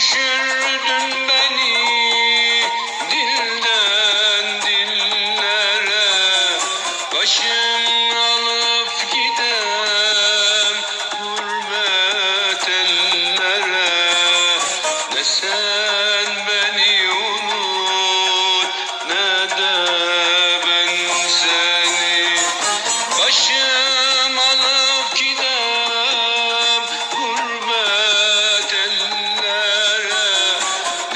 是一个。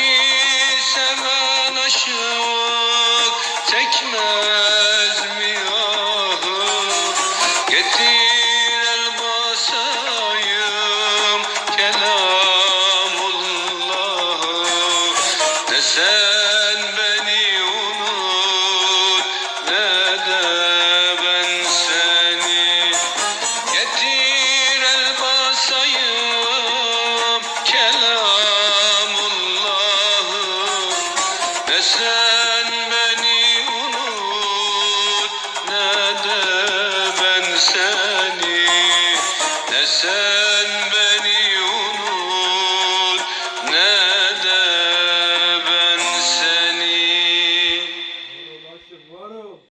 Seni seven aşık çekmez Ne sen beni unut ne de ben seni